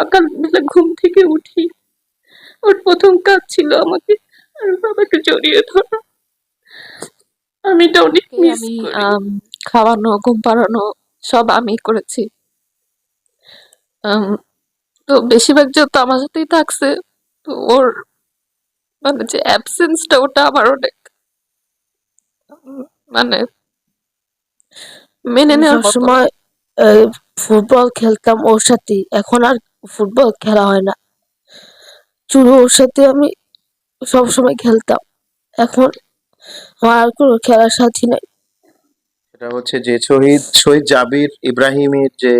সকালবেলা ঘুম থেকে উঠি। ওর প্রথম কাজ ছিল আমাকে আর বাবাকে জড়িয়ে ধরা। আমি এটা অনেক মিস আমি খাওয়ানো ঘুম পাড়ানো সব আমি করেছি। তো বেশিরভাগ যেহেতু আমার সাথেই থাকছে তো ওর মানে যে অ্যাবসেন্সটা ওটা আমার অনেক মানে মেনে নেওয়ার সময় ফুটবল খেলতাম ওর সাথে এখন আর ফুটবল খেলা হয় না। ওর সাথে আমি সবসময় খেলতাম। এখন আমার আর কোনো খেলার সাথী নাই। এটা হচ্ছে যে শহীদ শহীদ জাবির ইব্রাহিমের যে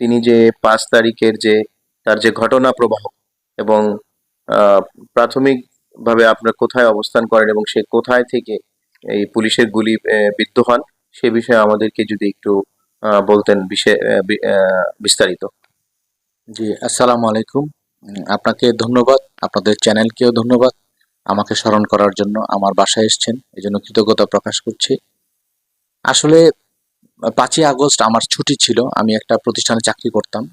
তিনি যে পাঁচ তারিখের যে তার যে ঘটনা প্রবাহ এবং আহ, প্রাথমিকভাবে আপনার কোথায় অবস্থান করেন এবং সে কোথায় থেকে এই পুলিশের গুলি বিদ্ধ হন সে বিষয়ে আমাদেরকে যদি একটু বলতেন বিস্তারিত। জি, আসসালামু আলাইকুম। আপনাকে ধন্যবাদ। আপনাদের চ্যানেলকেও ধন্যবাদ। আমাকে স্মরণ করার জন্য আমার বাসায় এসেছেন এই জন্য কৃতজ্ঞতা প্রকাশ করছি। আসলে, পাঁচই আগস্ট আমার ছুটি ছিল, আমি একটা প্রতিষ্ঠানে চাকরি করতাম।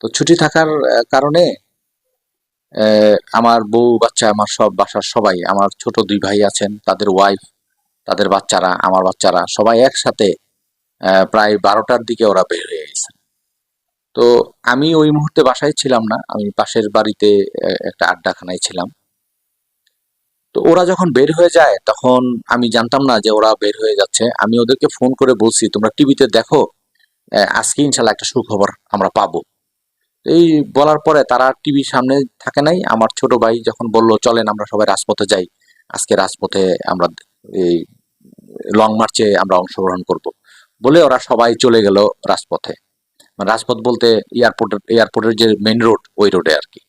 তো ছুটি থাকার কারণে আমার বউ, বাচ্চা, আমার সব বাসার সবাই, আমার ছোট দুই ভাই আছেন, তাদের ওয়াইফ তাদের বাচ্চারা, আমার বাচ্চারা সবাই একসাথে প্রায় বারোটার দিকে ওরা বের হয়ে গেছে। তো আমি ওই মুহূর্তে বাসায় ছিলাম না। আমি পাশের বাড়িতে একটা আড্ডাখানায় ছিলাম। তো ওরা যখন বের হয়ে যায়, তখন আমি জানতাম না যে ওরা বের হয়ে যাচ্ছে। আমি ওদেরকে ফোন করে বলছি, তোমরা টিভিতে দেখো আজকে ইনশাল্লাহ একটা সুখবর আমরা পাবো। এই বলার পরে তারা টিভির সামনে থাকে নাই। আমার ছোট ভাই যখন বলল, চলেন আমরা সবাই রাজপথে যাই। আজকে রাজপথে আমরা এই লং মার্চে আমরা অংশগ্রহণ করব। বলে ওরা সবাই চলে গেল রাজপথে। রাজপথ বলতে এয়ারপোর্টের এয়ারপোর্টের যে মেইন রোড ওই রোডে আর কি।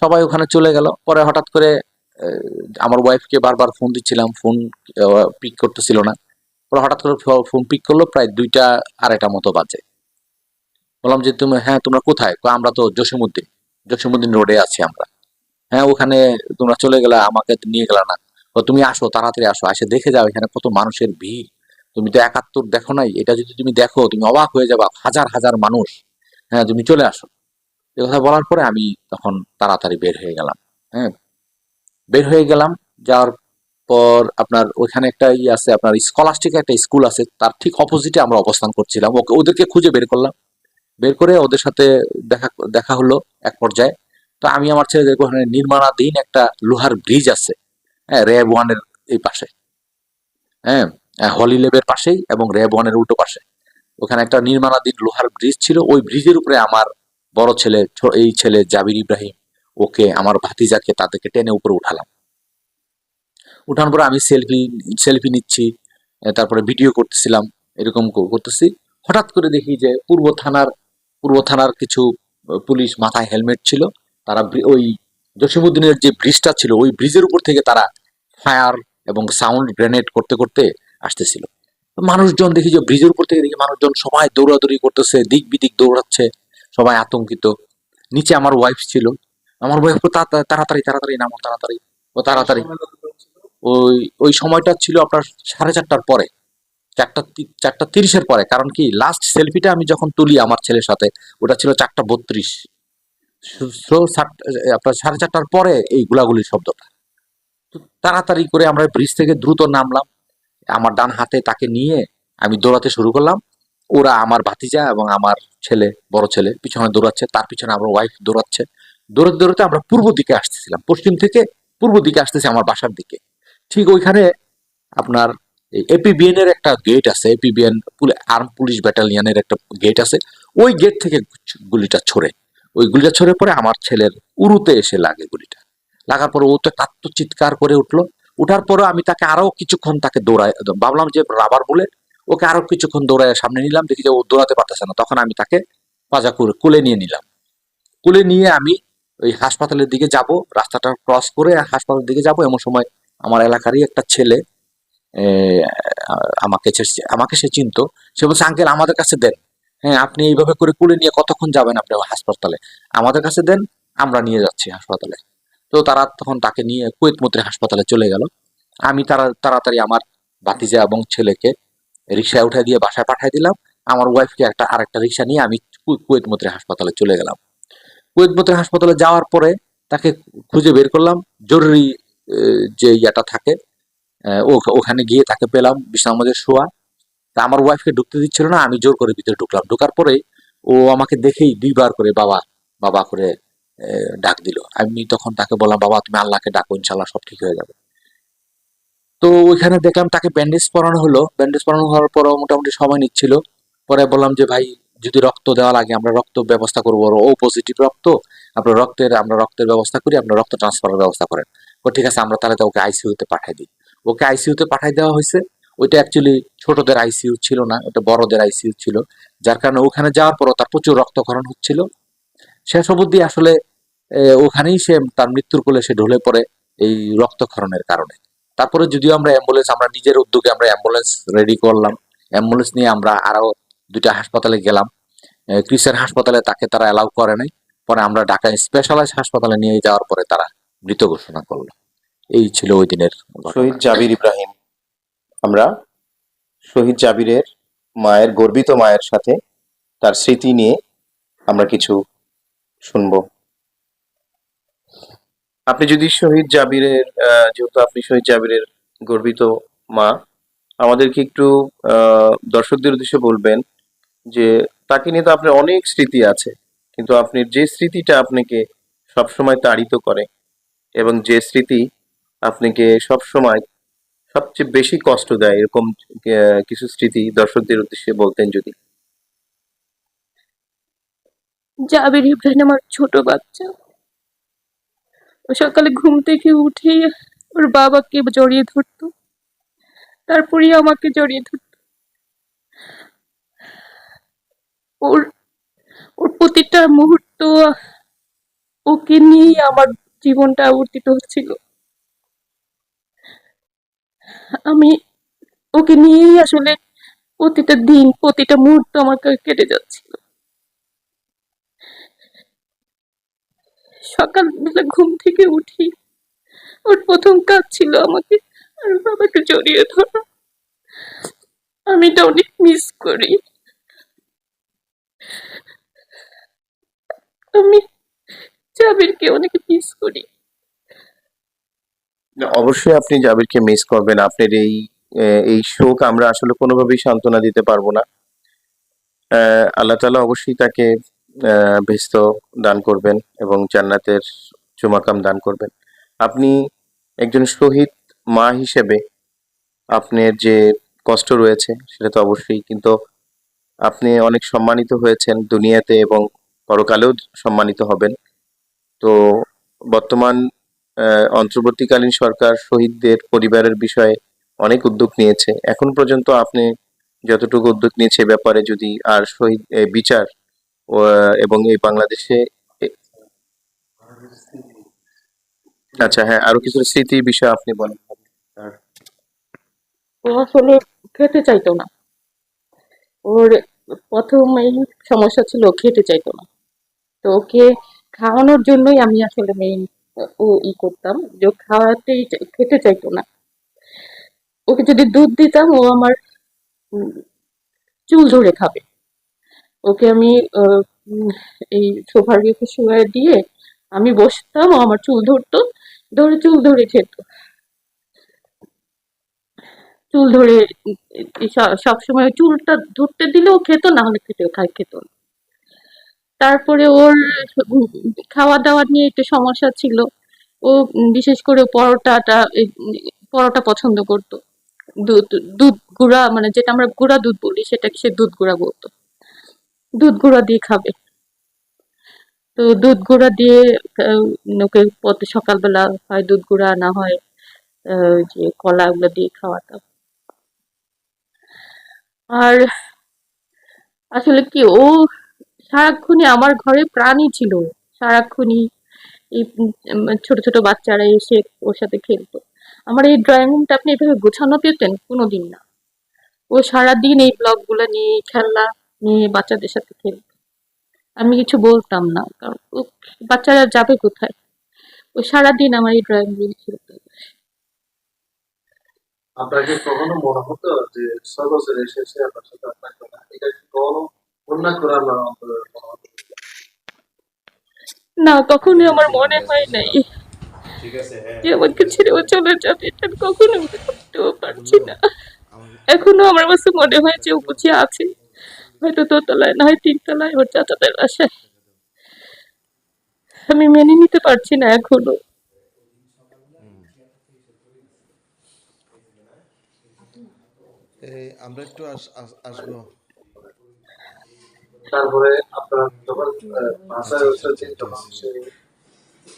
সবাই ওখানে চলে গেল। পরে হঠাৎ করে আমার ওয়াইফকে বারবার ফোন দিচ্ছিলাম। ফোন পিক করতেছিল না। পরে হঠাৎ করে ফোন পিক করল, প্রায় দুইটা আড়াইটা মতো বাজে। বললাম যে, তুমি হ্যাঁ তোমরা কোথায়? আমরা তো জসিমুদ্দিন জসিমুদ্দিন রোডে আছি আমরা। হ্যাঁ ওখানে তোমরা চলে গেলে আমাকে নিয়ে গেলা না। তুমি আসো, তাড়াতাড়ি আসো। এসে দেখে যাও, এখানে কত মানুষের ভিড়। তুমি তো একাত্তর দেখো নাই, এটা যদি তুমি দেখো, তুমি অবাক হয়ে যাবা হাজার হাজার মানুষ। হ্যাঁ তুমি চলে আসো। এ কথা বলার পরে আমি তখন তাড়াতাড়ি বের হয়ে গেলাম হ্যাঁ। বের হয়ে গেলাম, যাওয়ার পর আপনার ওইখানে একটা ই আছে, আপনার স্কলাস্টিক একটা স্কুল আছে, তার ঠিক অপোজিটে আমরা অবস্থান করছিলাম। ওকে, ওদেরকে খুঁজে বের করলাম। বের করে ওদের সাথে দেখা দেখা হলো এক পর্যায়ে। তো আমি আমার ছেলেদের ওখানে নির্মাণাধীন একটা লোহার ব্রিজ আছে হ্যাঁ র্যাব ওয়ানের এই পাশে হ্যাঁ। হলি লেবের পাশেই এবং র্যাব ওয়ানের উল্টো পাশে। ওখানে একটা নির্মাণাধীন লোহার ব্রিজ ছিল। ওই ব্রিজের উপরে আমার বড় ছেলে এই ছেলে জাবির ইব্রাহিম, ওকে, আমার ভাতিজাকে তাদেরকে টেনে উপরে উঠালাম। উঠানোর পরে আমি সেলফি সেলফি নিচ্ছি তারপরে ভিডিও করতেছিলাম, এরকম করতেছি। হঠাৎ করে দেখি যে পূর্ব থানার পূর্ব থানার কিছু পুলিশ মাথায় হেলমেট ছিল। তারা ওই জসিমুদ্দিনের যে ব্রিজটা ছিল, ওই ব্রিজের উপর থেকে তারা ফায়ার এবং সাউন্ড গ্রেনেড করতে করতে আসতেছিল। মানুষজন দেখি যে ব্রিজের উপর থেকে দেখি মানুষজন সবাই দৌড়াদৌড়ি করতেছে, দিক বিদিক দৌড়াচ্ছে, সবাই আতঙ্কিত। নিচে আমার ওয়াইফ ছিল। আমার ওয়াইফ তাড়াতাড়ি তাড়াতাড়ি নামো, তাড়াতাড়ি, ও তাড়াতাড়ি। ওই ওই সময়টা ছিল আপনার সাড়ে চারটার পরে। চারটা চারটা তিরিশের পরে। কারণ কি লাস্ট সেলফিটা আমি যখন তুলি আমার ছেলের সাথে, ওটা ছিল চারটা বত্রিশ। আপনার সাড়ে চারটার পরে এই গুলাগুলির শব্দটা। তাড়াতাড়ি করে আমরা ব্রিজ থেকে দ্রুত নামলাম। আমার ডান হাতে তাকে নিয়ে আমি দৌড়াতে শুরু করলাম। ওরা আমার ভাতিজা এবং আমার ছেলে, বড় ছেলে পিছনে দৌড়াচ্ছে, তার পিছনে আমার ওয়াইফ দৌড়াচ্ছে। দৌড়াতে দৌড়াতে আমরা পূর্ব দিকে আসতেছিলাম, পশ্চিম থেকে পূর্ব দিকে আসতেছি আমার বাসার দিকে। ঠিক ওইখানে আপনার এপিবিএন এর একটা গেট আছে এপিবিএন আর্ম পুলিশ ব্যাটালিয়ানের একটা গেট আছে। ওই গেট থেকে গুলিটা ছড়ে। ওই গুলিটা ছড়ে পরে আমার ছেলের উরুতে এসে লাগে গুলিটা। লাগার পরে ও তো কাত্ত চিৎকার করে উঠল। উঠার পরে আমি তাকে আরও কিছুক্ষণ তাকে দৌড়ায়, ভাবলাম যে রাবার বলে ওকে আরও কিছুক্ষণ দৌড়ায় সামনে নিলাম, দেখি যে ও দৌড়াতে পারতেছে না। তখন আমি তাকে পাজা করে কুলে নিয়ে নিলাম। কুলে নিয়ে আমি ওই হাসপাতালের দিকে যাব, রাস্তাটা ক্রস করে হাসপাতালের দিকে যাব। এমন সময় আমার এলাকারই একটা ছেলে আমাকে আমাকে সে চিনত। সে বলছে, আঙ্কেল, আমাদের কাছে দেন। হ্যাঁ আপনি এইভাবে করে কুলে নিয়ে কতক্ষণ যাবেন আপনি হাসপাতালে? আমাদের কাছে দেন, আমরা নিয়ে যাচ্ছি হাসপাতালে। তো তারা তখন তাকে নিয়ে কুয়েত মন্ত্রী হাসপাতালে চলে গেল। আমি তারা, তাড়াতাড়ি আমার ভাতিজা এবং ছেলেকে রিক্সায় উঠে দিয়ে বাসায় পাঠিয়ে দিলাম। আমার ওয়াইফকে একটা, আরেকটা রিক্সা নিয়ে আমি কুয়েত মন্ত্রী হাসপাতালে চলে গেলাম। কুয়েত মতির হাসপাতালে যাওয়ার পরে তাকে খুঁজে বের করলাম। জরুরি যে ইয়াটা থাকে ওখানে গিয়ে তাকে পেলাম মধ্যে শোয়া। তা আমার ওয়াইফকে ঢুকতে দিচ্ছিল না, আমি জোর করে ভিতরে ঢুকলাম। ঢোকার পরে ও আমাকে দেখেই দুইবার করে বাবা বাবা করে ডাক দিল। আমি তখন তাকে বললাম, বাবা, তুমি আল্লাহকে ডাকো ইনশাল্লাহ সব ঠিক হয়ে যাবে। তো ওইখানে দেখলাম তাকে ব্যান্ডেজ পরানো হলো। ব্যান্ডেজ পরানো হওয়ার পর মোটামুটি সময় নিচ্ছিল। পরে বললাম যে, ভাই, যদি রক্ত দেওয়া লাগে আমরা রক্ত ব্যবস্থা করব ও পজিটিভ রক্ত আপনার রক্তের, আমরা রক্তের ব্যবস্থা করি আপনার রক্ত ট্রান্সফারের ব্যবস্থা করেন। ও, ঠিক আছে, আমরা তাহলে ওকে আইসিইউতে পাঠাই দিই। ওকে আইসিইউতে পাঠিয়ে দেওয়া হয়েছে। ওইটা অ্যাকচুয়ালি ছোটদের আইসিইউ ছিল না, ওটা বড়দের আইসিইউ ছিল। যার কারণে ওখানে যাওয়ার পরও তার প্রচুর রক্তক্ষরণ হচ্ছিল। শেষ অবধি আসলে ওখানেই সে তার মৃত্যুর কোলে সে ঢলে পড়ে এই রক্তক্ষরণের কারণে। তারপরে যদিও আমরা অ্যাম্বুলেন্স আমরা নিজের উদ্যোগে আমরা অ্যাম্বুলেন্স রেডি করলাম অ্যাম্বুলেন্স নিয়ে আমরা আরও দুইটা হাসপাতালে গেলাম। ক্রিসের হাসপাতালে তাকে তারা অ্যালাউ করে নাই, পরে আমরা ঢাকা স্পেশালাইজ হাসপাতালে নিয়ে যাওয়ার পরে তারা মৃত ঘোষণা করল। এই ছিল ওই দিনের শহীদ জাবির ইব্রাহিম। আমরা শহীদ জাবিরের মায়ের, গর্বিত মায়ের সাথে তার স্মৃতি নিয়ে আমরা কিছু শুনব। আপনি যদি শহীদ জাবিরের যেহেতু আপনি শহীদ জাবিরের গর্বিত মা, আমাদেরকে একটু দর্শকদের উদ্দেশ্যে বলবেন যে তাকে নিয়ে তো আপনার অনেক স্মৃতি আছে, কিন্তু আপনার যে স্মৃতিটা আপনাকে সবসময় তাড়িত করে এবং যে স্মৃতি আপনাকে সবসময় সবচেয়ে বেশি কষ্ট দেয়, এরকম কিছু স্মৃতি দর্শকদের উদ্দেশ্যে বলতেন যদি। জাবির ইব্রাহিম আমার ছোট বাচ্চা। সকালে ঘুম থেকে উঠে ওর বাবাকে জড়িয়ে ধরতো। তারপরেই আমাকে জড়িয়ে ধরতো। ওর ওর প্রতিটা মুহূর্ত ওকে নিয়েই আমার জীবনটা আবর্তিত হচ্ছিল। আমি ওকে নিয়েই আসলে প্রতিটা দিন, প্রতিটা মুহূর্ত আমাকে কেটে যাচ্ছিল। সকালবেলা ঘুম থেকে উঠি। ওর প্রথম কাজ ছিল আমাকে আর বাবাকে জড়িয়ে ধরা। আমি এটা অনেক মিস করি। আমি জাবিরকে অনেক মিস করি। অবশ্যই আপনি জাবিরকে মিস করবেন। আপনার এই এই শোক আমরা আসলে কোনোভাবেই সান্ত্বনা দিতে পারব না। আল্লাহ তাআলা অবশ্যই তাকে বেহেশত দান করবেন এবং জান্নাতের চুমাকাম দান করবেন। আপনি একজন শহীদ মা হিসেবে আপনার যে কষ্ট রয়েছে, সেটা তো অবশ্যই, কিন্তু আপনি অনেক সম্মানিত হয়েছেন দুনিয়াতে এবং পরকালেও সম্মানিত হবেন। তো বর্তমান অন্তর্বর্তীকালীন সরকার শহীদদের পরিবারের বিষয়ে অনেক উদ্যোগ নিয়েছে। এখন পর্যন্ত আপনি যতটুকু উদ্যোগ নিয়েছে ব্যাপারে যদি আর শহীদ বিচার এবং এই বাংলাদেশে আচ্ছা হ্যাঁ আরও কিছু স্মৃতির বিষয় আপনি বলেন। ও আসলে খেতে চাইতো না। ওর প্রথম এই সমস্যা ছিল খেতে চাইতো না। তো ওকে খাওয়ানোর জন্যই আমি আসলে মেইন ও ই করতাম যে ও খাওয়াতেই খেতে চাইতো না। ওকে যদি দুধ দিতাম, ও আমার চুল ধরে খাবে। ওকে আমি এই সোফার রেখে শুয়ে দিয়ে আমি বসতাম আমার চুল ধরতো, ধরে চুল ধরে খেত চুল ধরে সবসময় চুলটা ধরতে দিলেও খেত, না হলে খেতে খাই খেত না। তারপরে ওর খাওয়া দাওয়া নিয়ে একটু সমস্যা ছিল। ও, বিশেষ করে পরোটাটা পরোটা পছন্দ করতো। দুধ দুধ গুঁড়া মানে যেটা আমরা গুঁড়া দুধ বলি, সেটাকে সে দুধ গুঁড়া বলতো। দুধ গুঁড়া দিয়ে খাবে। তো দুধ গুঁড়া দিয়ে ওকে প্রতি সকালবেলা হয় দুধ গুঁড়া, না হয় যে কলা ওগুলো দিয়ে খাওয়াতাম আর আসলে কি, ও সারাক্ষণই আমার ঘরে প্রাণী ছিল। সারাক্ষণই এই ছোট ছোট বাচ্চারা এসে ওর সাথে খেলতো। আমার এই ড্রয়িং রুমটা আপনি এভাবে গোছানো পেতেন? কোনোদিন না। ও সারাদিন এই ব্লগগুলো নিয়ে খেলনা নিয়ে বাচ্চাদের সাথে খেলতো আমি কিছু বলতাম না কারণ ও বাচ্চারা যাবে কোথায়? ও সারাদিন আমার এই ড্রয়িং রুমে খেলতো আপনার কখনো মনে হতো যে ছয় এসেছে আপনার সাথে আপনার কথা? এটা কি কখনো অন্য করার না কখনোই আমার মনে হয় নাই। যে আমাকে ছেড়ে ও চলে যাবে এটা কখনো ভাবতেও পারছি না। এখনও আমার কাছে মনে হয় যে ও বুঝি আছে। হয়তো দোতলায় না হয় তিনতলায় ওর চাচাদের বাসায়। আমি মেনে নিতে পারছি না এখনও। আমরা একটু আস- আস- আসব। তারপরে আপনার যখন তখন সে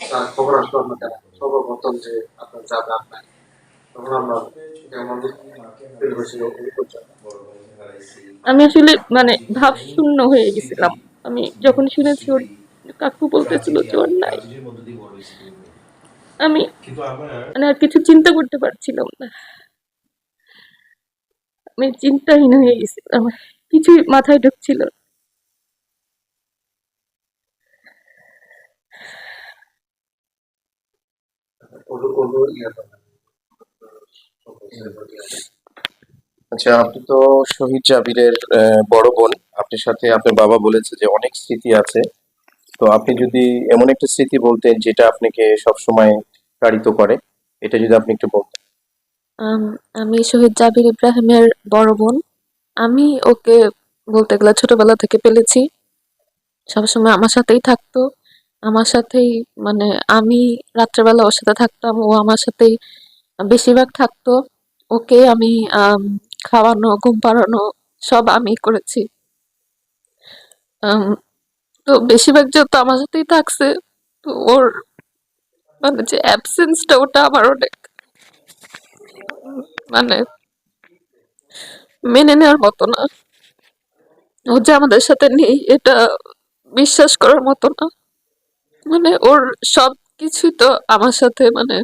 তার খবর আসলো আপনাকে সর্বপ্রথম যে আপনার যা দাম আমি আসলে মানে ভাব শূন্য হয়ে গেছিলাম। আমি যখন শুনেছি ওর কাকু বলতেছিল যে ওর নাই। আমি মানে আর কিছু চিন্তা করতে পারছিলাম না। আমি চিন্তাহীন হয়ে গেছিলাম। কিছুই মাথায় ঢুকছিল না। আচ্ছা আপনি তো শহীদ জাবিরের বড় বোন। আপনার সাথে আপনার বাবা বলেছে যে অনেক স্মৃতি আছে। তো আপনি যদি এমন একটা স্মৃতি বলতেন যেটা আপনাকে সবসময় তাড়িত করে, এটা যদি আপনি একটু বলতেন। আমি শহীদ জাবির ইব্রাহিমের বড় বোন। আমি ওকে বলতে গেলে ছোটবেলা থেকে পেলেছি। সবসময় আমার সাথেই থাকতো। আমার সাথেই মানে আমি রাত্রেবেলা ওর সাথে থাকতাম, ও আমার সাথেই বেশিরভাগ থাকতো, ওকে আমি খাওয়ানো, ঘুম পাড়ানো সব আমি করেছি। তো বেশিরভাগ যেহেতু আমার সাথেই থাকছে, তো ওর মানে যে অ্যাবসেন্সটা ওটা আমার অনেক মানে মেনে নেওয়ার মতো না। ও যে আমাদের সাথে নেই, এটা বিশ্বাস করার মতো না। মানে ওর সব কিছুই তো আমার সাথে মানে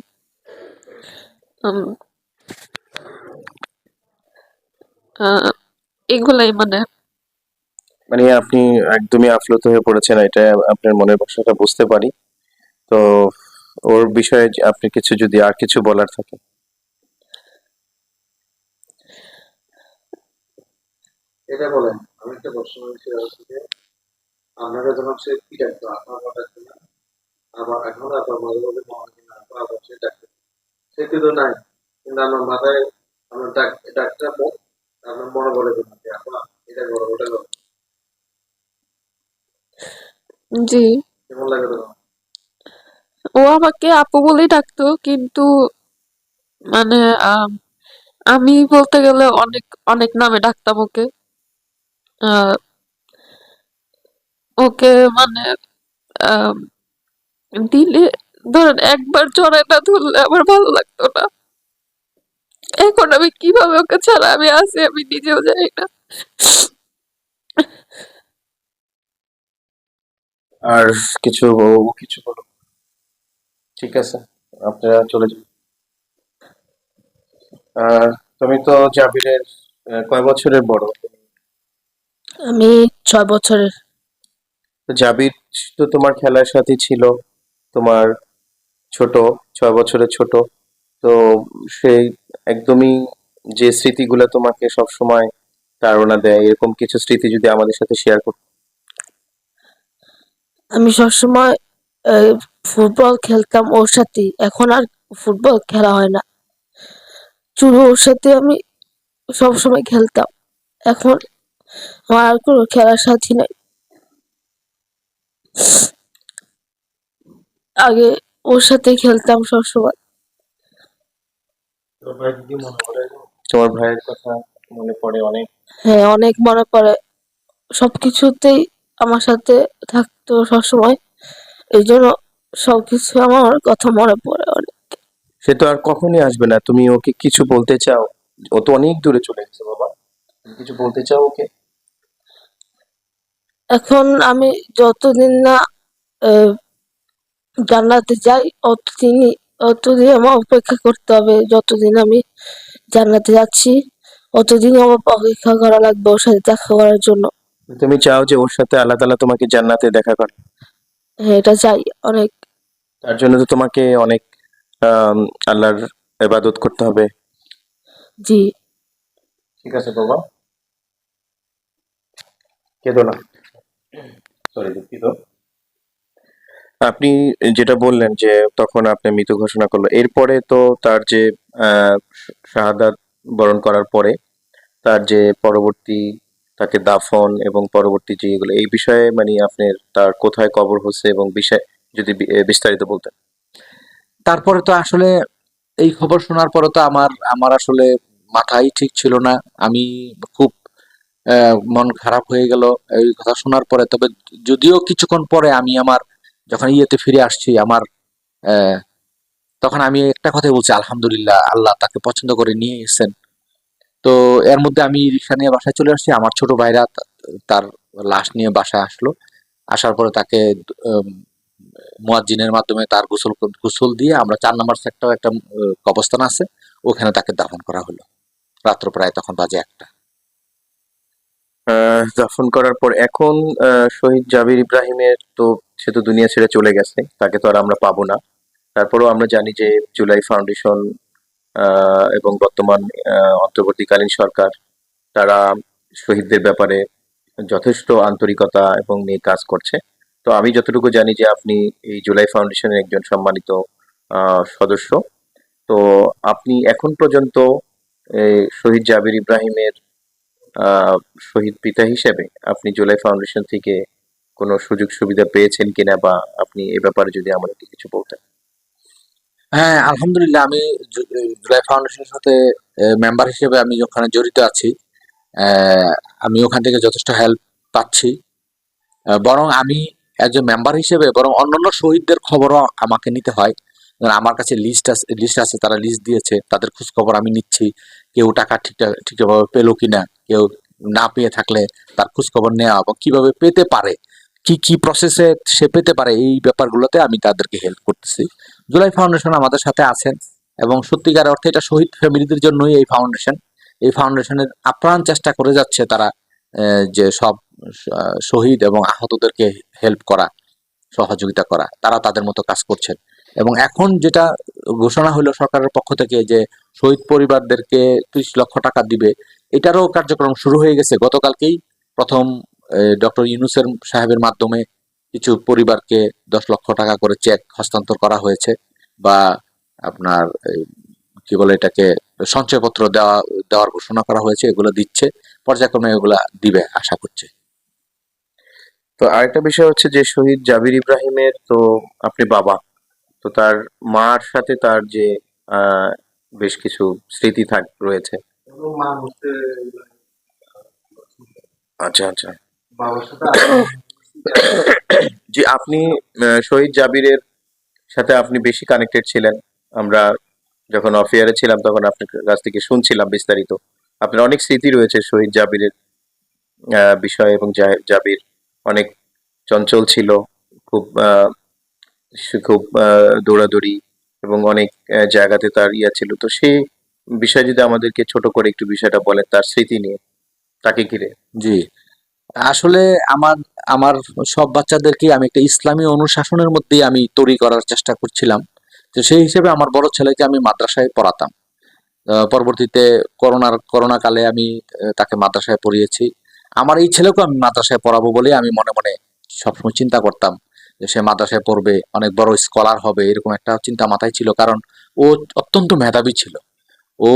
এগুলাই মানে। মানে আপনি একদমই আপ্লুত হয়ে পড়েছেন এটা আপনার মনের ভাষাটা বুঝতে পারি। তো ওর বিষয়ে আপনি কিছু যদি আর কিছু বলার থাকে। এটা বলেন আমি একটা প্রশ্ন হয়েছে আপনারা যখন সে কি ডাকতো আপনার কথা আবার এখন আপনার মাঝে মাঝে না আপনার আবার সে ডাকতো নাই। কিন্তু আমার মাথায় আমার আপনার মনে পড়ে যে এটা করো ওটা করো। জি। কেমন লাগে ও আমাকে আপু বলেই ডাকতো কিন্তু মানে আম, বলতে গেলে অনেক অনেক নামে ডাকতাম ওকে। আহ, ওকে মানে দিলে ধরেন একবার জড়ায় না ধরলে আমার ভালো লাগতো না। এখন আমি কীভাবে ওকে ছাড়া আমি আছি আমি নিজেও জানি না। আর কিছু ও কিছু বলো ঠিক আছে আপনারা চলে যান। আহ, তুমি তো জাবিরের কয় বছরের বড়? আমি ছয় বছরের। জাবির তো তোমার খেলার সাথে ছিল তোমার ছোট, ছয় বছরের ছোট। তো সেই একদমই যে স্মৃতিগুলো তোমাকে সব সময় তাড়না দেয়, এরকম কিছু স্মৃতি যদি আমাদের সাথে শেয়ার করতে আমি সবসময় ফুটবল খেলতাম ওর সাথে এখন আর ফুটবল খেলা হয় না। শুধু ওর সাথে আমি সবসময় খেলতাম। এখন আমার আর কোনো খেলার সাথী নাই। আগে ওর সাথে খেলতাম সবসময়। তোমার ভাইয়ের কথা মনে পড়ে অনেক। হ্যাঁ অনেক মনে পড়ে। সবকিছুতেই আমার সাথে থাকতো সবসময়। এই জন্য সবকিছু আমার কথা মনে পড়ে অনেক। সে তো আর কখনই আসবে না। তুমি ওকে কিছু বলতে চাও? ও তো অনেক দূরে চলে গেছে বাবা। কিছু বলতে চাও ওকে? এখন আমি যতদিন না আহ, জান্নাতে যাই অতদিনই অতদিন আমার অপেক্ষা করতে হবে যতদিন আমি জান্নাতে যাচ্ছি অতদিন আমার অপেক্ষা করা লাগবে ওর সাথে দেখা করার জন্য। তুমি চাও যে ওর সাথে আল্লাহ তাআলা তোমাকে জান্নাতে দেখা করে হ্যাঁ এটা চাই অনেক। তার জন্য তো তোমাকে অনেক আম, আল্লাহর ইবাদত করতে হবে। জি। ঠিক আছে বাবা। কেঁদো না। সরি দুঃখিত। আপনি যেটা বললেন যে তখন আপনি মৃত ঘোষণা করল, এরপরে তো তার যে শাহাদাত বরণ করার পরে তার যে পরবর্তী তাকে দাফন এবং পরবর্তী যে এগুলো, এই বিষয়ে মানে আপনার তার কোথায় কবর হচ্ছে এবং বিষয় যদি বিস্তারিত বলতেন। তারপরে তো আসলে এই খবর শোনার পরে তো আমার আমার আসলে মাথাই ঠিক ছিল না। আমি খুব মন খারাপ হয়ে গেল এই কথা শোনার পরে। তবে যদিও কিছুক্ষণ পরে আমি আমার যখন ইয়েতে ফিরে আসছি আমার তখন আমি একটা কথাই বলছি, আলহামদুলিল্লাহ, আল্লাহ তাকে পছন্দ করে নিয়ে এসেছেন। তো এর মধ্যে আমি রিক্সা নিয়ে বাসায় চলে আসছি। আমার ছোট ভাইরা তার লাশ নিয়ে বাসায় আসলো। আসার পরে তাকে মুয়াজ্জিনের মাধ্যমে তার গোসল গোসল দিয়ে আমরা চার নম্বর সেক্টর একটা কবস্থান আছে, ওখানে তাকে দাফন করা হলো। রাত্র প্রায় তখন বাজে একটা। দাফন করার পর এখন শহীদ জাবির ইব্রাহিমের তো, সে তো দুনিয়া ছেড়ে চলে গেছে, তাকে তো আর আমরা পাবো না। তারপরেও আমরা জানি যে জুলাই ফাউন্ডেশন এবং বর্তমান অন্তর্বর্তীকালীন সরকার, তারা শহীদদের ব্যাপারে যথেষ্ট আন্তরিকতা এবং নিয়ে কাজ করছে। তো আমি যতটুকু জানি যে আপনি এই জুলাই ফাউন্ডেশনের একজন সম্মানিত সদস্য। তো আপনি এখন পর্যন্ত শহীদ জাবির ইব্রাহিমের শহীদ পিতা হিসেবে আপনি জুলাই ফাউন্ডেশন থেকে কোনো সুযোগ সুবিধা পেয়েছেন কিনা বা আপনি এ ব্যাপারে যদি আমাদেরকে কিছু বলতেন? হ্যাঁ আলহামদুলিল্লাহ, আমি জুলাই ফাউন্ডেশনের সাথে মেম্বার হিসেবে আমি ওখানে জড়িত আছি। আমি ওখান থেকে যথেষ্ট হেল্প পাচ্ছি। বরং আমি একজন মেম্বার হিসেবে বরং অন্যান্য শহীদদের খবরও আমাকে নিতে হয়। আমার কাছে লিস্ট আছে লিস্ট আছে, তারা লিস্ট দিয়েছে, তাদের খোঁজ খবর আমি নিচ্ছি, কেউ টাকা ঠিকঠাক ঠিকভাবে পেল কিনা। কেউ না পেয়ে থাকলে তার খোঁজখবর নেওয়া এবং কীভাবে পেতে পারে, কি কি প্রসেসে সে পেতে পারে, এই ব্যাপারগুলোতে আমি তাদেরকে হেল্প করতেছি। জুলাই ফাউন্ডেশন আমাদের সাথে আছেন এবং সত্যিকার অর্থে এটা শহীদ ফ্যামিলিদের জন্যই এই ফাউন্ডেশন এই ফাউন্ডেশনের আপ্রাণ চেষ্টা করে যাচ্ছে তারা যে সব শহীদ এবং আহতদেরকে হেল্প করা, সহযোগিতা করা, তারা তাদের মতো কাজ করছেন। এবং এখন যেটা ঘোষণা হলো সরকারের পক্ষ থেকে যে শহীদ পরিবারদেরকে ত্রিশ লক্ষ টাকা দিবে এটারও কার্যক্রম শুরু হয়ে গেছে। গতকালকেই প্রথম ডক্টর ইউনুসের সাহেবের মাধ্যমে কিছু পরিবারকে দশ লক্ষ টাকা করে চেক হস্তান্তর করা হয়েছে বা আপনার কি বলে এটাকে, সঞ্চয়পত্র দেওয়া, দেওয়ার ঘোষণা করা হয়েছে, এগুলো দিচ্ছে, পর্যায়ক্রমে এগুলা দিবে আশা করছে। তো আরেকটা বিষয় হচ্ছে যে শহীদ জাবির ইব্রাহিমের তো আপনি বাবা, তো তার মার সাথে তার যে বেশ কিছু স্মৃতি থাক, রয়েছে। আচ্ছা আচ্ছা। জি আপনি শহীদ জাবিরের সাথে আপনি বেশি কানেক্টেড ছিলেন। আমরা যখন অফিয়ারে ছিলাম তখন আপনার কাছ থেকে শুনছিলাম বিস্তারিত। আপনার অনেক স্মৃতি রয়েছে শহীদ জাবিরের আহ, বিষয়ে এবং জাবির। অনেক চঞ্চল ছিল খুব আহ, খুব দৌড়াদৌড়ি এবং অনেক জায়গাতে তার ইয়া ছিল। তো সেই বিষয়ে যদি আমাদেরকে ছোট করে একটু বিষয়টা বলেন তার স্মৃতি নিয়ে, তাকে ঘিরে। জি। আসলে আমার আমার সব বাচ্চাদেরকে আমি একটা ইসলামী অনুশাসনের মধ্যেই আমি তৈরি করার চেষ্টা করছিলাম। তো সেই হিসেবে আমার বড় ছেলেকে আমি মাদ্রাসায় পড়াতাম। পরবর্তীতে করোনার করোনা কালে আমি তাকে মাদ্রাসায় পড়িয়েছি। আমার এই ছেলেকেও আমি মাদ্রাসায় পড়াবো বলে আমি মনে মনে সবসময় চিন্তা করতাম যে সে মাদ্রাসায় পড়বে, অনেক বড় স্কলার হবে, এরকম একটা চিন্তা মাথায় ছিল কারণ ও অত্যন্ত মেধাবী ছিল। ও,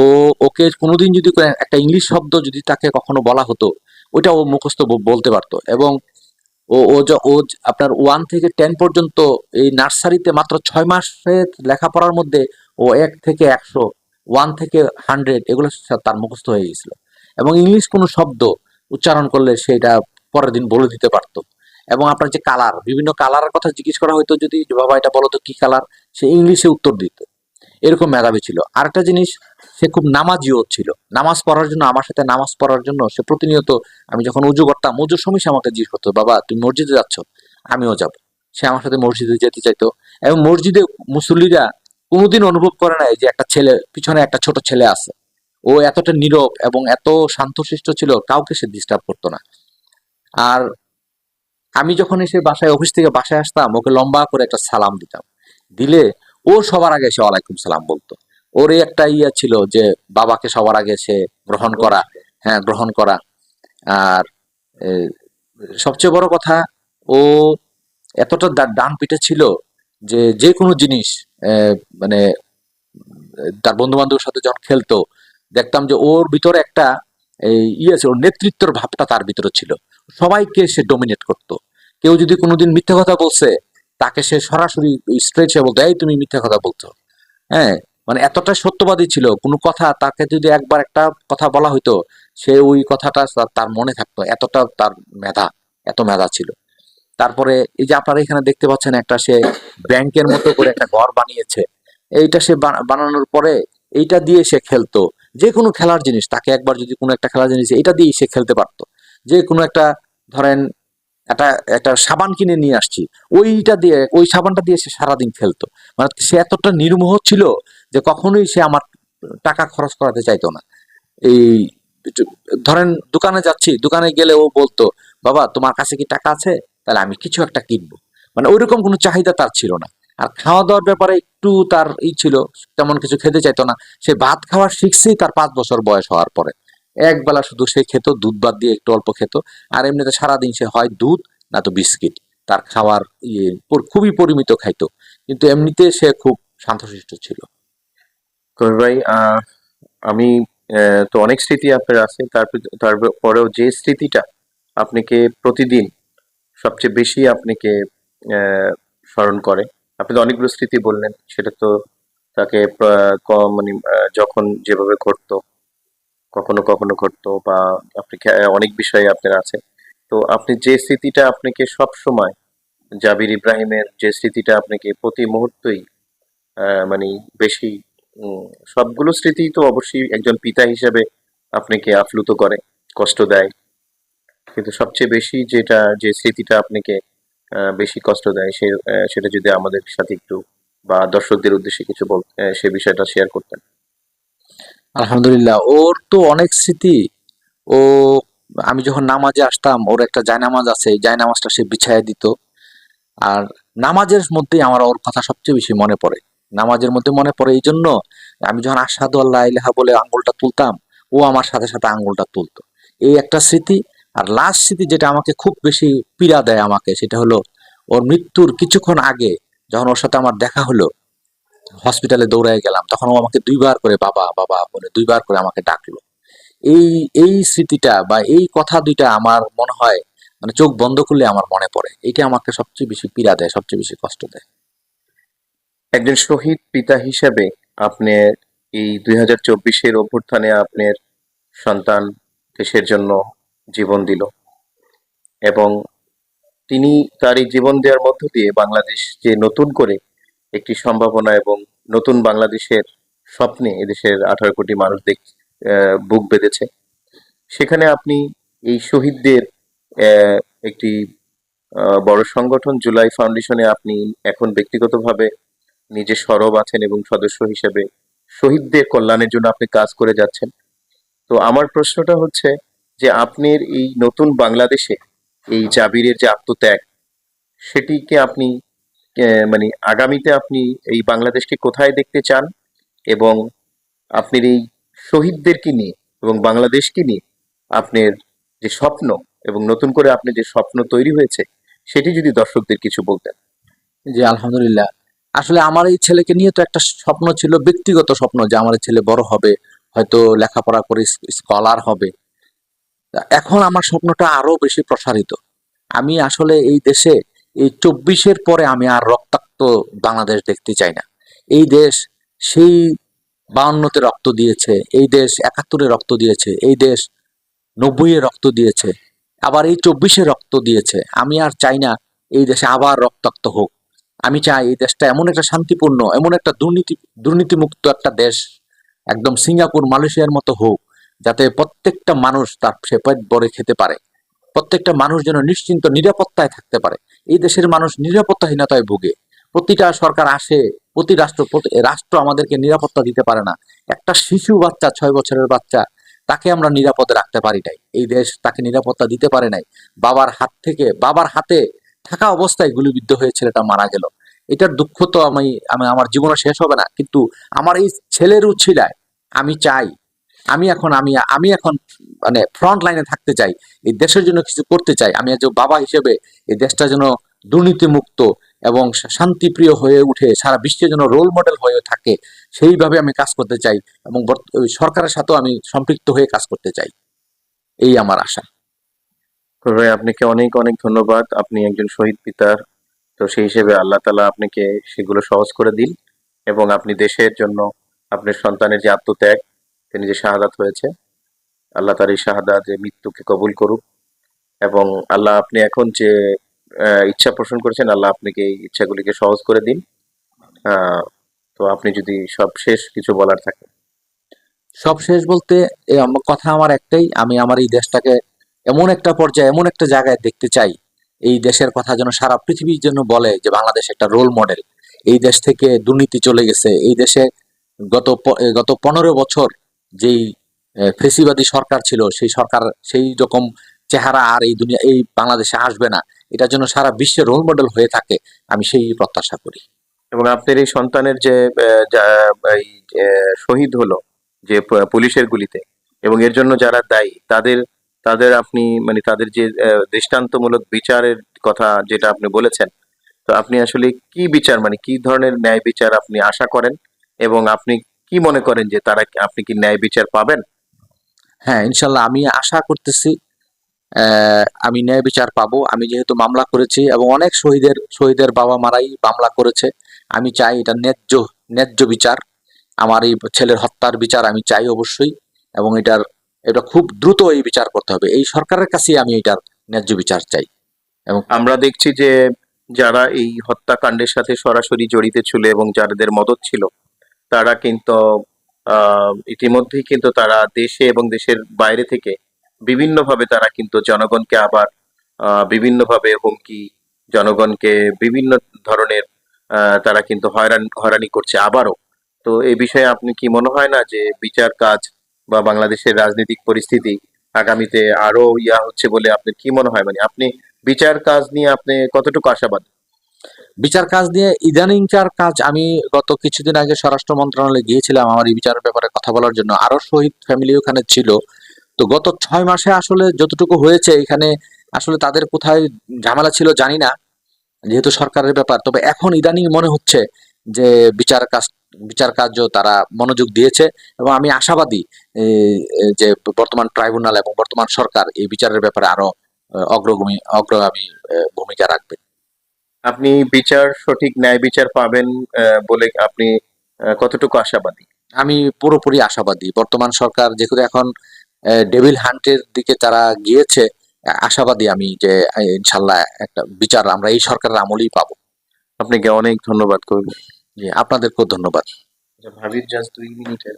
ওকে কোনোদিন যদি একটা ইংলিশ শব্দ যদি তাকে কখনো বলা হতো, ওইটা ও মুখস্থ বলতে পারতো। এবং ও ও য- ও আপনার ওয়ান থেকে টেন পর্যন্ত এই নার্সারিতে মাত্র ছয় মাসের লেখাপড়ার মধ্যে ও এক থেকে একশো ওয়ান থেকে হান্ড্রেড এগুলো তার মুখস্থ হয়ে গেছিল। এবং ইংলিশ কোনো শব্দ উচ্চারণ করলে সেটা পরের দিন বলে দিতে পারতো। এবং আপনার যে কালার বিভিন্ন কালারের কথা জিজ্ঞেস করা হয়তো যদি বাবা এটা বলো তো কি কালার সে ইংলিশে উত্তর দিত। এরকম মেধাবী ছিল। আরেকটা জিনিস, সে খুব নামাজিও ছিল। নামাজ পড়ার জন্য, আমার সাথে নামাজ পড়ার জন্য সে প্রতিনিয়ত আমি যখন উজু করতাম, উজুর সময় আমাকে জিজ্ঞেস করতো, বাবা, তুমি মসজিদে যাচ্ছ? আমিও যাব। সে আমার সাথে মসজিদে যেতে চাইতো। এবং মসজিদে মুসল্লিরা কোনোদিন অনুভব করে নাই যে একটা ছেলে, পিছনে একটা ছোট ছেলে আছে। ও এতটা নীরব এবং এত শান্তশিষ্ট ছিল, কাউকে সে ডিস্টার্ব করতো না। আর আমি যখন এসে বাসায়, অফিস থেকে বাসায় আসতাম, ওকে লম্বা করে একটা সালাম দিতাম। দিলে ও সবার আগে সে ওয়ালাইকুম সালাম বলতো। ওর একটা ইয়া ছিল যে বাবাকে সবার আগে সে গ্রহণ করা হ্যাঁ গ্রহণ করা। আর সবচেয়ে বড় কথা, ও এতটা ডান পিঠে ছিল যে যে কোনো জিনিস মানে তার বন্ধু বান্ধবের সাথে যখন খেলতো, দেখতাম যে ওর ভিতরে একটা ইয়ে আছে ওর নেতৃত্বের ভাবটা তার ভিতরে ছিল। সবাইকে সে ডোমিনেট করতো। কেউ যদি কোনোদিন মিথ্যা কথা বলছে তাকে সে সরাসরি স্ট্রেচে বলতো, এই তুমি মিথ্যা কথা বলতো হ্যাঁ মানে এতটা সত্যবাদী ছিল, কোনো কথা তাকে যদি একবার একটা কথা বলা হইতো, সে ওই কথাটা তার- মনে থাকতো, এতটা তার মেধা, এত মেধা ছিল। তারপরে এই যে আপনারা এখানে দেখতে পাচ্ছেন একটা সে ব্যাংকের মতো করে একটা ঘর বানিয়েছে, এইটা সে বানা- বানানোর পরে এইটা দিয়ে সে খেলতো। যে কোনো খেলার জিনিস, তাকে একবার যদি কোনো একটা খেলার জিনিস এটা দিয়েই সে খেলতে পারতো। যে কোনো একটা, ধরেন একটা একটা সাবান কিনে নিয়ে আসছি। ওইটা দিয়ে, ওই সাবানটা দিয়ে সে সারাদিন খেলতো মানে সে এতটা নির্মোহ ছিল যে কখনোই সে আমার টাকা খরচ করাতে চাইতো না। এই ধরেন দোকানে যাচ্ছি, দোকানে গেলে ও বলতো, বাবা, তোমার কাছে কি টাকা আছে? তাহলে আমি কিছু একটা কিনবো। মানে ওইরকম কোনো চাহিদা তার ছিল না। আর খাওয়া দাওয়ার ব্যাপারে একটু তার ই ছিল, তেমন কিছু খেতে চাইতো না। সে ভাত খাওয়া শিখছেই তার পাঁচ বছর বয়স হওয়ার পরে। এক বেলা শুধু সে খেত, দুধ বাদ দিয়ে একটু অল্প খেত। আর এমনিতে সারাদিন সে হয় দুধ, না তো বিস্কিট। তার খাওয়ার ইয়ে খুবই পরিমিত খাইতো। কিন্তু এমনিতে সে খুব শান্তশিষ্ট ছিল। কবির ভাই আমি তো অনেক স্মৃতি আপনার আছে। তারপর তারপরেও যে স্মৃতিটা আপনাকে প্রতিদিন সবচেয়ে বেশি আপনাকে স্মরণ করে। আপনি তো অনেকগুলো স্মৃতি বললেন, সেটা তো তাকে মানে যখন যেভাবে ঘটতো কখনো কখনো ঘটতো বা আপনি অনেক বিষয়ে আপনার আছে। তো আপনি যে স্মৃতিটা আপনাকে সব সময় জাবির ইব্রাহিমের যে স্মৃতিটা আপনাকে প্রতি মুহূর্তই মানে বেশি সবগুলো স্মৃতি তো অবশ্যই একজন পিতা হিসেবে আপনাকে আপ্লুত করে, কষ্ট দেয়। কিন্তু সবচেয়ে বেশি যেটা, যে স্মৃতিটা আপনাকে বেশি কষ্ট দেয় সে সেটা যদি আমাদের সাথে একটু বা দর্শকদের উদ্দেশ্যে কিছু বল সে বিষয়টা শেয়ার করতেন। আলহামদুলিল্লাহ। ওর তো অনেক স্মৃতি। ও, আমি যখন নামাজে আসতাম, ওর একটা জায়নামাজ আছে জায়নামাজটা সে বিছায় দিত। আর নামাজের মধ্যেই আমার ওর কথা সবচেয়ে বেশি মনে পড়ে। নামাজের মধ্যে মনে পড়ে এই জন্য আমি যখন আসাদু আল্লাহ ইলাহা বলে আঙ্গুলটা তুলতাম, ও আমার সাথে সাথে আঙ্গুলটা তুলতো। এই একটা স্মৃতি। আর লাস্ট স্মৃতি যেটা আমাকে খুব বেশি পীড়া দেয় আমাকে, সেটা হলো ওর মৃত্যুর কিছুক্ষণ আগে যখন ওর সাথে আমার দেখা হলো হসপিটালে দৌড়ায় গেলাম, তখন ও আমাকে দুইবার করে বাবা বাবা, বলে দুইবার করে আমাকে ডাকলো। এই এই স্মৃতিটা বা এই কথা দুইটা আমার মনে হয় মানে চোখ বন্ধ করলে আমার মনে পড়ে। এটা আমাকে সবচেয়ে বেশি পীড়া দেয়, সবচেয়ে বেশি কষ্ট দেয়। একজন শহীদ পিতা হিসেবে আপনি এই দুই হাজার চব্বিশের অভ্যুত্থানে আপনার সন্তান দেশের জন্য জীবন দিল। এবং তিনি তার এই জীবন দেওয়ার মধ্য দিয়ে বাংলাদেশ যে নতুন করে একটি সম্ভাবনা এবং নতুন বাংলাদেশের স্বপ্নে এদেশের আঠারো কোটি মানুষ দেখ বুক বেঁধেছে। সেখানে আপনি এই শহীদদের একটি বড় সংগঠন জুলাই ফাউন্ডেশনে আপনি এখন ব্যক্তিগতভাবে নিজে সরব আছেন এবং সদস্য হিসেবে শহীদদের কল্যাণের জন্য আপনি কাজ করে যাচ্ছেন। তো আমার প্রশ্নটা হচ্ছে যে আপনার এই নতুন বাংলাদেশে এই জাবিরের যে আত্মত্যাগ, সেটিকে আপনি মানে আগামীতে আপনি এই বাংলাদেশকে কোথায় দেখতে চান এবং আপনার এই শহীদদেরকে নিয়ে এবং বাংলাদেশকে নিয়ে আপনার যে স্বপ্ন এবং নতুন করে আপনি যে স্বপ্ন তৈরি হয়েছে, সেটি যদি দর্শকদের কিছু বলতেন। জি, আলহামদুলিল্লাহ। আসলে আমার এই ছেলেকে নিয়ে তো একটা স্বপ্ন ছিল, ব্যক্তিগত স্বপ্ন যে আমার ছেলে বড় হবে, হয়তো লেখাপড়া করে স্কলার হবে। এখন আমার স্বপ্নটা আরও বেশি প্রসারিত। আমি আসলে এই দেশে এই চব্বিশের পরে আমি আর রক্তাক্ত বাংলাদেশ দেখতে চাই না। এই দেশ সেই বাউন্নতে রক্ত দিয়েছে, এই দেশ একাত্তরে রক্ত দিয়েছে, এই দেশ নব্বইয়ে রক্ত দিয়েছে, আবার এই চব্বিশে রক্ত দিয়েছে। আমি আর চাই না এই দেশে আবার রক্তাক্ত হোক। আমি চাই এই দেশটা এমন একটা শান্তিপূর্ণ, এমন একটা দুর্নীতি, দুর্নীতিমুক্ত একটা দেশ, একদম সিঙ্গাপুর, মালয়েশিয়ার মতো হোক, যাতে প্রত্যেকটা মানুষ তার সে পেট ভরে খেতে পারে। প্রত্যেকটা মানুষ যেন নিশ্চিন্ত নিরাপত্তায় থাকতে পারে। এই দেশের মানুষ নিরাপত্তাহীনতায় ভোগে। প্রতিটা সরকার আসে, প্রতি রাষ্ট্র রাষ্ট্র আমাদেরকে নিরাপত্তা দিতে পারে না। একটা শিশু বাচ্চা, ছয় বছরের বাচ্চা, তাকে আমরা নিরাপদে রাখতে পারি নাই। এই দেশ তাকে নিরাপত্তা দিতে পারে নাই। বাবার হাত থেকে, বাবার হাতে থাকা অবস্থায় গুলিবিদ্ধ হয়ে ছেলেটা মারা গেল। এটার দুঃখ তো আমি আমি, আমার জীবনে শেষ হবে না। কিন্তু আমার এই ছেলের উচ্ছিলায় আমি চাই আমি এখন, আমি আমি এখন মানে ফ্রন্ট লাইনে থাকতে চাই, এই দেশের জন্য কিছু করতে চাই, আমি একজন বাবা হিসেবে এই দেশটা যেন দুর্নীতিমুক্ত এবং শান্তিপ্রিয় হয়ে উঠে, সারা বিশ্বের জন্য রোল মডেল হয়ে থাকে, সেইভাবে আমি কাজ করতে চাই এবং সরকারের সাথেও আমি সম্পৃক্ত হয়ে কাজ করতে চাই। এই আমার আশা। ভাই, আপনাকে অনেক অনেক ধন্যবাদ। আপনি একজন শহীদ পিতার, তো সেই হিসেবে আল্লাহ তালা আপনাকে সেগুলো সহজ করে দিন এবং আপনি দেশের জন্য, আপনার সন্তানের যে আত্মত্যাগ তিনি যে শাহাদাত হয়েছে, আল্লাহ তার এই শাহাদা যে মৃত্যুকে কবুল করুক। এবং আল্লাহ আপনি এখন যে ইচ্ছা পোষণ করেছেন, আল্লাহ আপনাকে এই ইচ্ছাগুলিকে সহজ করে দিন। তো আপনি যদি সব শেষ কিছু বলার থাকে। সব শেষ বলতে কথা আমার একটাই, আমি আমার এই দেশটাকে এমন একটা পর্যায়ে, এমন একটা জায়গায় দেখতে চাই। এই দেশের কথা যেন সারা পৃথিবীর জন্য বলে যে বাংলাদেশ একটা রোল মডেল এই দেশ থেকে দুর্নীতি চলে গেছে। এই দেশে গত গত পনেরো বছর যেই ফেসিবাদী সরকার ছিল, সেই সরকার সেই রকম চেহারা আর এই দুনিয়া, এই বাংলাদেশে আসবে না। এটার জন্য সারা বিশ্বের রোল মডেল হয়ে থাকে। আমি সেই প্রত্যাশা করি। এবং আপনার এই সন্তানের যে শহীদ হলো, যে পুলিশের গুলিতে, এবং এর জন্য যারা দায়ী, তাদের তাদের আপনি মানে তাদের যে দৃষ্টান্তমূলক বিচারের কথা যেটা আপনি বলেছেন, তো আপনি আসলে কি বিচার মানে কি ধরনের ন্যায় বিচার আপনি আশা করেন? এবং আপনি কি মনে করেন যে তারা আপনি কি ন্যায় বিচার পাবেন? হ্যাঁ ইনশাল্লাহ আমি আশা করতেছি আমি ন্যায় বিচার পাবো। আমি যেহেতু মামলা করেছি এবং অনেক শহীদের শহীদের বাবা মারাই মামলা করেছে আমি চাই এটা ন্যায্য ন্যায্য বিচার। আমার এই ছেলের হত্যার বিচার আমি চাই অবশ্যই এবং এটার এটা খুব দ্রুত এই বিচার করতে হবে। এই সরকারের কাছেই আমি এটার ন্যায্য বিচার চাই। এবং আমরা দেখছি যে যারা এই হত্যাকাণ্ডের সাথে সরাসরি জড়িত ছিল এবং যাদের মদত ছিল তারা কিন্তু আহ, ইতিমধ্যেই কিন্তু তারা দেশে এবং দেশের বাইরে থেকে বিভিন্নভাবে তারা কিন্তু জনগণকে আবার বিভিন্নভাবে হুমকি জনগণকে বিভিন্ন ধরনের তারা কিন্তু হয়রান হয়রানি করছে আবারও। তো এই বিষয়ে আপনি কি মনে হয় না যে বিচার কাজ বা বাংলাদেশের রাজনৈতিক পরিস্থিতি আগামীতে আরও ইয়া হচ্ছে বলে আপনার কি মনে হয়? মানে আপনি বিচার কাজ নিয়ে আপনি কতটুকু আশাবাদ? বিচার কাজ নিয়ে ইদানিংকার কাজ আমি গত কিছুদিন আগে স্বরাষ্ট্র মন্ত্রণালয়ে গিয়েছিলাম আমার এই বিচারের ব্যাপারে কথা বলার জন্য। আরও শহীদ ফ্যামিলি ওখানে ছিল। তো গত ছয় মাসে আসলে যতটুকু হয়েছে এখানে আসলে তাদের কোথায় ঝামেলা ছিল জানি না, যেহেতু সরকারের ব্যাপার। তবে এখন ইদানিং মনে হচ্ছে যে বিচার কাজ, বিচার কার্য তারা মনোযোগ দিয়েছে এবং আমি আশাবাদী যে বর্তমান ট্রাইব্যুনাল এবং বর্তমান সরকার এই বিচারের ব্যাপারে আরও অগ্রগামী অগ্রগামী ভূমিকা রাখবে। আপনি বিচার সঠিক ন্যায় বিচার পাবেন বলে আপনি কতটুকু আশাবাদী? আমি পুরোপুরি আশাবাদী। বর্তমান সরকার যেহেতু এখন ডেভিল হান্টের দিকে তারা গিয়েছে আশাবাদী আমি যে ইনশাল্লাহ একটা বিচার আমরা এই সরকারের আমলেই পাবো। আপনাকে অনেক ধন্যবাদ কবি। জি আপনাদেরকেও ধন্যবাদ। ভাবির জাস্ট দুই মিনিটের